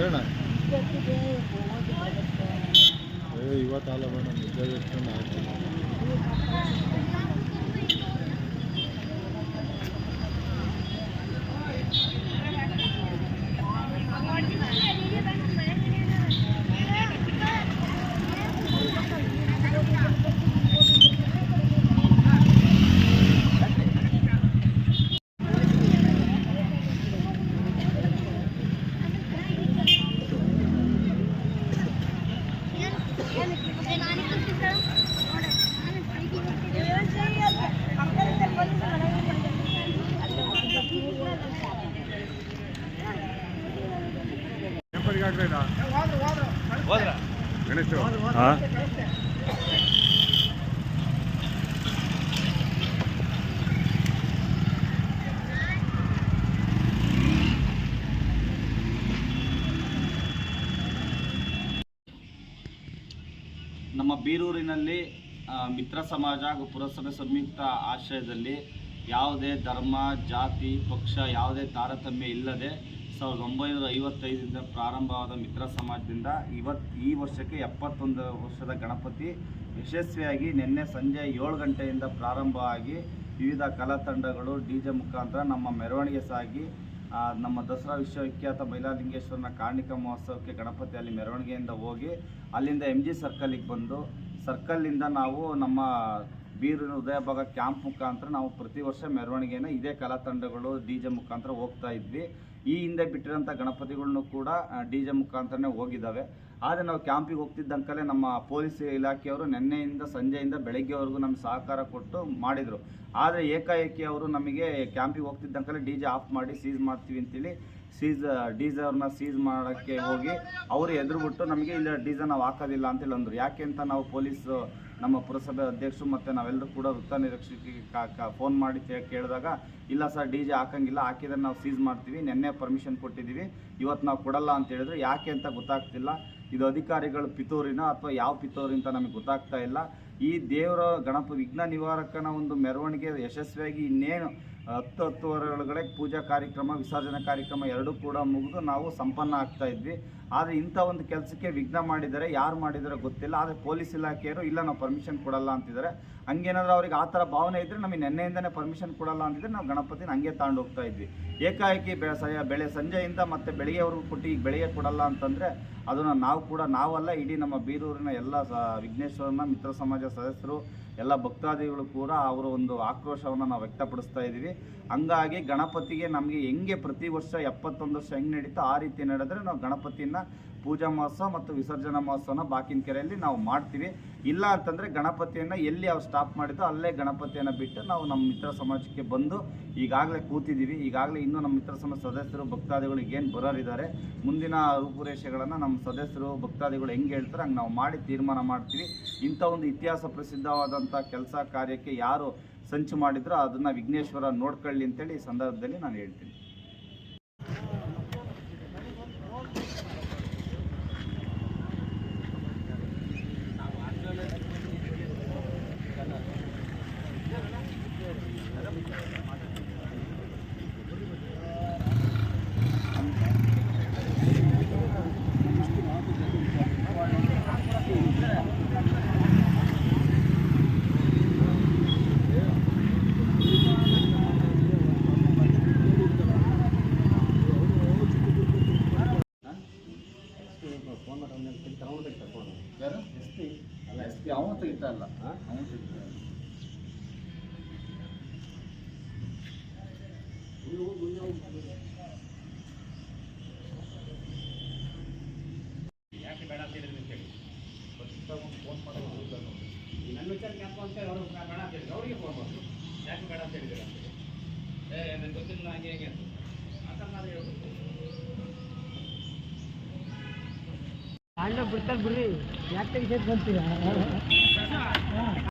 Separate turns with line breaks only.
ಹೇಳ ಏ ಇವತ್ತಲ್ಲ ಮೇಡಮ್ ನಿಜ ಹಾಂ.
ನಮ್ಮ ಬೀರೂರಿನಲ್ಲಿ ಮಿತ್ರ ಸಮಾಜ ಹಾಗೂ ಪುರಸಭೆ ಸಂಯುಕ್ತ ಆಶ್ರಯದಲ್ಲಿ ಯಾವುದೇ ಧರ್ಮ ಜಾತಿ ಪಕ್ಷ ಯಾವುದೇ ತಾರತಮ್ಯ ಇಲ್ಲದೆ ಸಾವಿರದ ಒಂಬೈನೂರ ಐವತ್ತೈದರಿಂದ ಪ್ರಾರಂಭವಾದ ಮಿತ್ರ ಸಮಾಜದಿಂದ ಇವತ್ತು ಈ ವರ್ಷಕ್ಕೆ ಎಪ್ಪತ್ತೊಂದು ವರ್ಷದ ಗಣಪತಿ ಯಶಸ್ವಿಯಾಗಿ ನಿನ್ನೆ ಸಂಜೆ ಏಳು ಗಂಟೆಯಿಂದ ಪ್ರಾರಂಭ ಆಗಿ ವಿವಿಧ ಕಲಾ ತಂಡಗಳು, ಡಿ ಜೆ ಮುಖಾಂತರ ನಮ್ಮ ಮೆರವಣಿಗೆ ಸಾಗಿ ನಮ್ಮ ದಸರಾ ವಿಶ್ವವಿಖ್ಯಾತ ಮೈಲಾಲಿಂಗೇಶ್ವರನ ಕಾರ್ಣಿಕ ಮಹೋತ್ಸವಕ್ಕೆ ಗಣಪತಿ ಅಲ್ಲಿ ಮೆರವಣಿಗೆಯಿಂದ ಹೋಗಿ ಅಲ್ಲಿಂದ ಎಂ ಜಿ ಸರ್ಕಲಿಗೆ ಬಂದು ಸರ್ಕಲ್ಲಿಂದ ನಾವು ನಮ್ಮ ಬೀರಿನ ಉದಯ ಭಾಗ ಕ್ಯಾಂಪ್ ಮುಖಾಂತರ ನಾವು ಪ್ರತಿ ವರ್ಷ ಮೆರವಣಿಗೆನ ಇದೇ ಕಲಾ ತಂಡಗಳು ಡಿ ಜೆ ಮುಖಾಂತರ ಹೋಗ್ತಾ ಇದ್ವಿ. ಈ ಹಿಂದೆ ಬಿಟ್ಟಿರೋಂಥ ಗಣಪತಿಗಳನ್ನು ಕೂಡ ಡಿ ಜೆ ಮುಖಾಂತರನೇ ಹೋಗಿದ್ದಾವೆ. ಆದರೆ ನಾವು ಕ್ಯಾಂಪಿಗೆ ಹೋಗ್ತಿದ್ದಂಕಲೇ ನಮ್ಮ ಪೊಲೀಸ್ ಇಲಾಖೆಯವರು ನಿನ್ನೆಯಿಂದ ಸಂಜೆಯಿಂದ ಬೆಳಗ್ಗೆವರೆಗೂ ನಮ್ಮ ಸಹಕಾರ ಕೊಟ್ಟು ಮಾಡಿದರು. ಆದರೆ ಏಕಾಏಕಿ ಅವರು ನಮಗೆ ಕ್ಯಾಂಪಿಗೆ ಹೋಗ್ತಿದ್ದಂಕಲೇ ಡಿ ಜೆ ಆಫ್ ಮಾಡಿ ಸೀಸ್ ಮಾಡ್ತೀವಿ ಅಂತೇಳಿ ಸೀಸ್ ಡೀಸರ್ನ ಸೀಸ್ ಮಾಡೋಕ್ಕೆ ಹೋಗಿ ಅವರು ಎದುರುಬಿಟ್ಟು ನಮಗೆ ಇಲ್ಲ ಡೀಸರ್ ನಾವು ಹಾಕೋದಿಲ್ಲ ಅಂತೇಳಿ ಅಂದರು. ಯಾಕೆ ಅಂತ ನಾವು ಪೊಲೀಸ್ ನಮ್ಮ ಪುರಸಭೆ ಅಧ್ಯಕ್ಷರು ಮತ್ತು ನಾವೆಲ್ಲರೂ ಕೂಡ ವೃತ್ತ ನಿರೀಕ್ಷಕಿಗೆ ಫೋನ್ ಮಾಡಿ ಕೇಳಿದಾಗ, ಇಲ್ಲ ಸರ್, ಡಿ ಜೆ ಹಾಕಂಗಿಲ್ಲ, ಹಾಕಿದ್ರೆ ನಾವು ಸೀಸ್ ಮಾಡ್ತೀವಿ, ನಿನ್ನೆ ಪರ್ಮಿಷನ್ ಕೊಟ್ಟಿದ್ದೀವಿ, ಇವತ್ತು ನಾವು ಕೊಡಲ್ಲ ಅಂತ ಹೇಳಿದ್ರೆ ಯಾಕೆ ಅಂತ ಗೊತ್ತಾಗ್ತಿಲ್ಲ. ಇದು ಅಧಿಕಾರಿಗಳು ಪಿತೂರಿನ ಅಥವಾ ಯಾವ ಪಿತೂರಿ ಅಂತ ನಮಗೆ ಗೊತ್ತಾಗ್ತಾ ಇಲ್ಲ. ಈ ದೇವರ ಗಣಪ ವಿಘ್ನ ನಿವಾರಕನ ಒಂದು ಮೆರವಣಿಗೆ ಯಶಸ್ವಿಯಾಗಿ ಇನ್ನೇನು ಹತ್ತು ಹತ್ತುವರೆ ಒಳಗಡೆ ಪೂಜಾ ಕಾರ್ಯಕ್ರಮ, ವಿಸರ್ಜನಾ ಕಾರ್ಯಕ್ರಮ ಎರಡೂ ಕೂಡ ಮುಗಿದು ನಾವು ಸಂಪನ್ನ ಆಗ್ತಾ ಇದ್ವಿ. ಆದರೆ ಇಂಥ ಒಂದು ಕೆಲಸಕ್ಕೆ ವಿಘ್ನ ಮಾಡಿದರೆ ಯಾರು ಮಾಡಿದರೆ ಗೊತ್ತಿಲ್ಲ. ಆದರೆ ಪೊಲೀಸ್ ಇಲಾಖೆಯವರು, ಇಲ್ಲ ನಾವು ಪರ್ಮಿಷನ್ ಕೊಡಲ್ಲ ಅಂತಿದ್ದಾರೆ. ಹಂಗೇನಾದ್ರೂ ಅವ್ರಿಗೆ ಆ ಥರ ಭಾವನೆ ಇದ್ದರೆ ನಮಗೆ ನೆನ್ನೆಯಿಂದನೇ ಪರ್ಮಿಷನ್ ಕೊಡಲ್ಲ ಅಂತಿದ್ರೆ ನಾವು ಗಣಪತಿನ ಹಂಗೆ ತಗೊಂಡು ಹೋಗ್ತಾ ಇದ್ವಿ. ಏಕಾಏಕಿ ಬೆಳೆ ಬೆಳೆ ಸಂಜೆಯಿಂದ ಮತ್ತೆ ಬೆಳಿಗ್ಗೆವರೆಗೂ ಕೊಟ್ಟು ಈಗ ಬೆಳಿಗ್ಗೆ ಕೊಡಲ್ಲ ಅಂತಂದರೆ ಅದನ್ನು ನಾವು ಕೂಡ ನಾವಲ್ಲ ಇಡೀ ನಮ್ಮ ಬೀರೂರಿನ ಎಲ್ಲ ಸ, ವಿಘ್ನೇಶ್ವರನ ಮಿತ್ರ ಸಮಾಜ ಸದಸ್ಯರು, ಎಲ್ಲ ಭಕ್ತಾದಿಗಳು ಕೂಡ ಅವರ ಒಂದು ಆಕ್ರೋಶವನ್ನು ನಾವು ವ್ಯಕ್ತಪಡಿಸ್ತಾ ಇದ್ದೀವಿ. ಹಂಗಾಗಿ ಗಣಪತಿಗೆ ನಮಗೆ ಹೆಂಗೆ ಪ್ರತಿ ವರ್ಷ ಎಪ್ಪತ್ತೊಂದು ವರ್ಷ ಹೆಂಗೆ ನಡೀತೋ ಆ ರೀತಿ ನಡೆದರೆ ನಾವು ಗಣಪತಿಯನ್ನ ಪೂಜಾ ಮಹೋತ್ಸವ ಮತ್ತು ವಿಸರ್ಜನಾ ಮಹೋತ್ಸವನ ಬಾಕಿನ ಕೆರೆಯಲ್ಲಿ ನಾವು ಮಾಡ್ತೀವಿ. ಇಲ್ಲ ಅಂತಂದರೆ ಗಣಪತಿಯನ್ನು ಎಲ್ಲಿ ಅವ್ರು ಸ್ಟಾಪ್ ಮಾಡಿದ್ದೋ ಅಲ್ಲೇ ಗಣಪತಿಯನ್ನು ಬಿಟ್ಟು ನಾವು ನಮ್ಮ ಮಿತ್ರ ಸಮಾಜಕ್ಕೆ ಬಂದು ಈಗಾಗಲೇ ಕೂತಿದ್ದೀವಿ. ಈಗಾಗಲೇ ಇನ್ನೂ ನಮ್ಮ ಮಿತ್ರ ಸಮಾಜ ಸದಸ್ಯರು, ಭಕ್ತಾದಿಗಳು ಏನು ಬರೋರಿದ್ದಾರೆ. ಮುಂದಿನ ರೂಪುರೇಷೆಗಳನ್ನು ನಮ್ಮ ಸದಸ್ಯರು, ಭಕ್ತಾದಿಗಳು ಹೆಂಗೆ ಹೇಳ್ತಾರೆ ಹಂಗೆ ನಾವು ಮಾಡಿ ತೀರ್ಮಾನ ಮಾಡ್ತೀವಿ. ಇಂಥ ಒಂದು ಇತಿಹಾಸ ಪ್ರಸಿದ್ಧವಾದಂಥ ಕೆಲಸ ಕಾರ್ಯಕ್ಕೆ ಯಾರು ಸಂಚು ಮಾಡಿದ್ರೋ ಅದನ್ನು ವಿಘ್ನೇಶ್ವರ ನೋಡ್ಕೊಳ್ಳಿ ಅಂತೇಳಿ ಈ ಸಂದರ್ಭದಲ್ಲಿ ನಾನು ಹೇಳ್ತೀನಿ. ಯಾರು? S P. ಅಲ್ಲ ಎಸ್ ಪಿ ಅವನು ತೆಗಿತಾ ಇಲ್ಲ ಅವನು ತೆಗಿತಾ ಇಲ್ಲ
ಯಾಕೆ ಬೇಡ ಅಂತ ಹೇಳಿದ್ರಿ ಅಂತ ಹೇಳಿ ನನ್ನ ವಿಚಾರ ಯಾಕೋ ಅಂತ ಅವರು ಬೇಡ ಅಂತ ಹೇಳಿದ್ರು. ಅವರಿಗೆ ಫೋನ್ ಮಾಡಿದ್ರು ಯಾಕೆ ಬೇಡ ಅಂತ ಹೇಳಿದ್ರು ಅಂತ ಹೇಳಿ ಏ ನನಗೆ ಗೊತ್ತಿಲ್ಲ ಹಾಗೆ ಹೇಗೆ ಅಂತ.
ಬಿಡ್ತಾರೆ ಬಿಡ್ರಿ. ಯಾಕೆ ತೆಗಿಸೋದು ಬಂತೀರಾ?